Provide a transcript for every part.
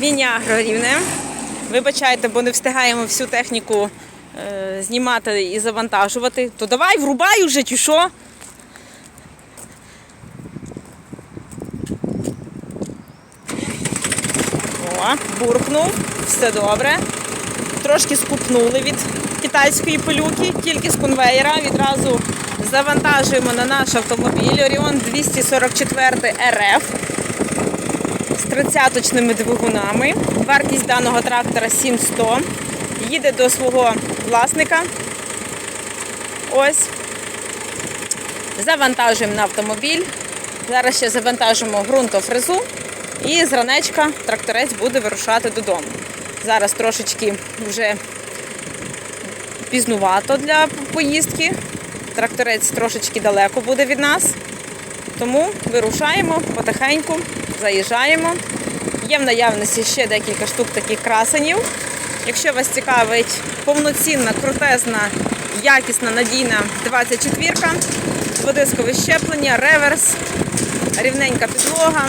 Мінягро рівне. Вибачайте, бо не встигаємо всю техніку е, знімати і завантажувати. То давай врубай уже, чи що? О, буркнув, все добре. Трошки скупнули від китайської пилюки, тільки з конвейера. Відразу завантажуємо на наш автомобіль Оріон 244 РФ з 30-точними двигунами. Вартість даного трактора 7100. Їде до свого власника. Ось. Завантажуємо на автомобіль. Зараз ще завантажимо ґрунтофрезу. І з ранечка тракторець буде вирушати додому. Зараз трошечки вже пізнувато для поїздки. Тракторець трошечки далеко буде від нас. Тому вирушаємо потихеньку, заїжджаємо. Є в наявності ще декілька штук таких красенів. Якщо вас цікавить повноцінна, крутезна, якісна, надійна 24 дводискове щеплення, реверс, рівненька підлога,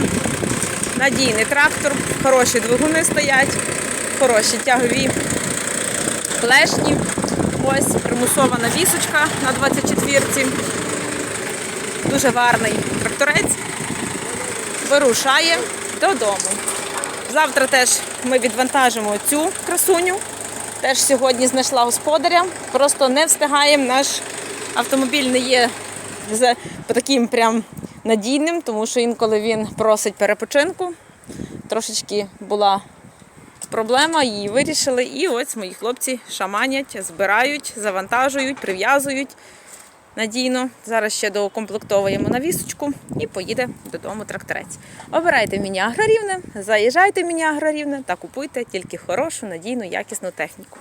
надійний трактор, хороші двигуни стоять, хороші тягові клешні. Ось примусова навісочка на 24-ці. Дуже гарний тракторець. Вирушає додому. Завтра теж ми відвантажимо цю красуню. Теж сьогодні знайшла господаря. Просто не встигаємо. Наш автомобіль не є таким прям надійним, тому що інколи він просить перепочинку. Трошечки була проблема, її вирішили. І ось мої хлопці шаманять, збирають, завантажують, прив'язують надійно. Зараз ще доукомплектовуємо навісочку і поїде додому тракторець. Обирайте міні агрорівне, заїжджайте в міні агрорівне та купуйте тільки хорошу, надійну, якісну техніку.